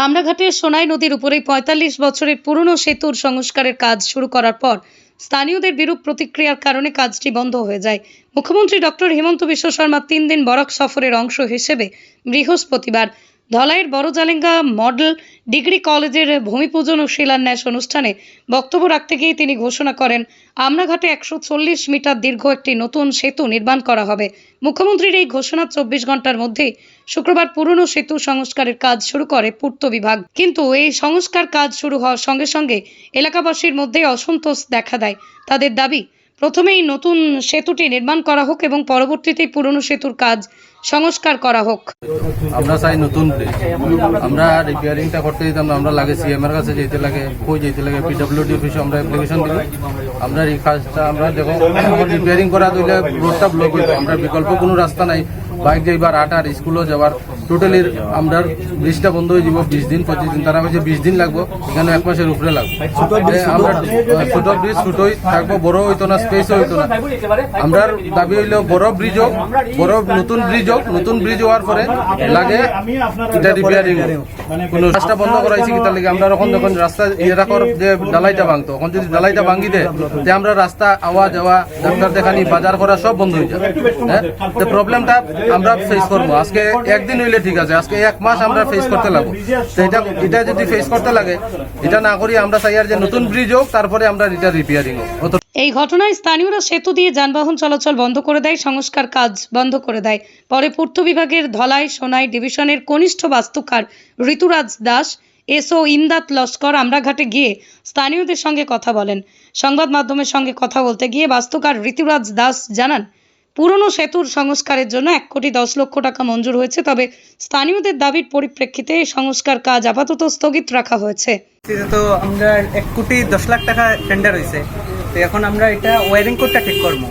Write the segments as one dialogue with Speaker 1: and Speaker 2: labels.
Speaker 1: আমরাঘাটের সোনাই নদীর উপরে পঁয়তাল্লিশ বছরের পুরনো সেতুর সংস্কারের কাজ শুরু করার পর স্থানীয়দের বিরূপ প্রতিক্রিয়ার কারণে কাজটি বন্ধ হয়ে যায়। মুখ্যমন্ত্রী ডক্টর হিমন্ত বিশ্ব শর্মা তিন দিন বরাক সফরের অংশ হিসেবে বৃহস্পতিবার ধলাইয়ের বড় জালেঙ্গা মডেল ডিগ্রি কলেজের ভূমিপূজন ও শিলান্যাস অনুষ্ঠানে বক্তব্য রাখতে গিয়ে তিনি ঘোষণা করেন, আমরাঘাটে একশো চল্লিশ মিটার দীর্ঘ একটি নতুন সেতু নির্মাণ করা হবে। মুখ্যমন্ত্রীর এই ঘোষণা চব্বিশ ঘণ্টার মধ্যেই শুক্রবার পুরনো সেতু সংস্কারের কাজ শুরু করে পূর্ত বিভাগ। কিন্তু এই সংস্কার কাজ শুরু হওয়ার সঙ্গে সঙ্গে এলাকাবাসীর মধ্যে অসন্তোষ দেখা দেয়। তাদের দাবি প্রথমেই নতুন সেতুটি নির্মাণ করা হোক এবং পরবর্তীতে পুরনো সেতুর কাজ সংস্কার করা হোক।
Speaker 2: আমরা চাই নতুন আমরা রিপেয়ারিংটা করতে দিতাম না, আমরা লাগে সিএম এর কাছে যেতে লাগে, কই যেতে লাগে পিডব্লিউডি অফিসে আমরা অ্যাপ্লিকেশন দিব আমরা এই কাজটা, আমরা দেখো রিপেয়ারিং করা দিলে রোডটা ব্লক হইতো আমরা বিকল্প কোনো রাস্তা নাই। বাইক যাইবার আট আর স্কুলও যাবার টোটালি আমরা ব্রিজটা বন্ধ হয়ে যাব বিশ দিন পঁচিশ দিন। তারা হচ্ছে বিশ দিন লাগবো এখানে এক মাসের উপরে লাগবে। আমরা ছোট ব্রিজ ছোটই থাকব বড় হইতো না স্পেসও হইতো না। আমরা দাবি হইল বড় ব্রিজ হোক বড় নতুন ব্রিজ হোক নতুন ব্রিজ হওয়ার পরে লাগে এটা রিপেয়ারিং কোন রাস্তা বন্ধ করাইছি কি তার লাগে? আমরা এখন যখন রাস্তা ইয়েটা কর যে ডালাইটা ভাঙতো এখন যদি ডালাইটা ভাঙি দে যে আমরা রাস্তা আওয়া যাওয়া ডাক্তার দেখানি বাজার করা সব বন্ধ হয়ে যাবে। হ্যাঁ? তো প্রবলেমটা আমরা ফেস করব। আজকে একদিন হইলে ঠিক আছে আজকে এক মাস আমরা ফেস করতে লাগবো। এটা এটা যদি ফেস করতে লাগে এটা না করি আমরা চাই আর যে নতুন ব্রিজ হোক তারপরে আমরা এটা রিপেয়ারিং হোক।
Speaker 1: এই ঘটনায় স্থানীয়রা সেতু দিয়ে যানবাহন চলাচল বন্ধ করে দেয় সংস্কার কাজ বন্ধ করে দেয়। পরে পূর্ত বিভাগের ধলাই সোনাই ডিভিশনের কনিষ্ঠ বাস্তুকার ঋতুরাজ দাস এসও ইমদাদ লস্কর আমরাঘাটে গিয়ে স্থানীয়দের সঙ্গে কথা বলেন। সংবাদ মাধ্যমের সঙ্গে কথা বলতে গিয়ে বাস্তুকার ঋতুরাজ দাস জানান পুরনো সেতুর সংস্কারের জন্য এক কোটি দশ লক্ষ টাকা মঞ্জুর হয়েছে, তবে স্থানীয়দের দাবির পরিপ্রেক্ষিতে সংস্কার কাজ আপাতত স্থগিত রাখা হয়েছে।
Speaker 3: তো আমরা এক কোটি দশ লাখ টাকা টেন্ডার হয়েছে। তো এখন আমরা এটা ওয়ারিং কোডটা ঠিক করব।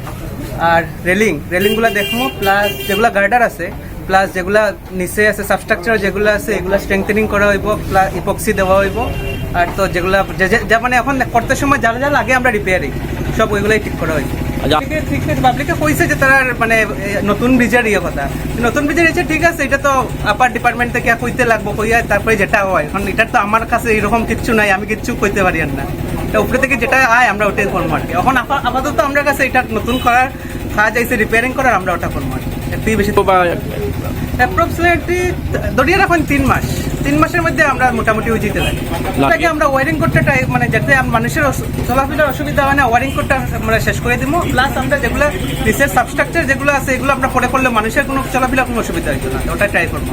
Speaker 3: আর রেলিং রেলিংগুলো দেখব প্লাস যেগুলা গার্ডার আছে প্লাস যেগুলা নিচে আছে সাবস্ট্রাকচার যেগুলো আছে, এগুলো স্ট্রেংথেনিং করা হইব প্লাস ইপক্সি দেওয়া হইব। আর তো যেগুলা, যা মানে এখন করতে সময় যা যা লাগে আমরা রিপেয়ারিং সব ওইগুলাই ঠিক করা হয়েছে। ঠিক আছে পাবলিকে কইছে যে তারা মানে নতুন ব্রিজের ইয়ে কথা। নতুন ব্রিজের ইচ্ছে ঠিক আছে এটা তো আপার ডিপার্টমেন্ট থেকে কইতে লাগবো কইয়া তারপরে যেটা হয়। এখন এটা তো আমার কাছে এরকম কিচ্ছু নাই আমি কিচ্ছু কইতে পারি না। এটা উপরে থেকে যেটা আয় আমরা ওটাই করব আর কি। এখন আপা- আপাতত আমার কাছে এটা নতুন করার কাজ আইসে রিপেয়ারিং করার আমরা ওটা করব আর কি। বেশি অ্যাপ্রক্সিমেটলি ধরিয়ে রাখুন তিন মাস। তিন মাসের মধ্যে আমরা মোটামুটি ওই জিতে যাই আমরা ওয়ারিং করতে মানে যাতে মানুষের চলাফেরার অসুবিধা হয় না ওয়ারিং করতে আমরা শেষ করে দিব। প্লাস আমরা যেগুলো নিচের সাবস্ট্রাকচার যেগুলো আছে এগুলো আমরা পরে করলে মানুষের কোনো চলাফেরা কোনো অসুবিধা হয় না। ওটা ট্রাই করব।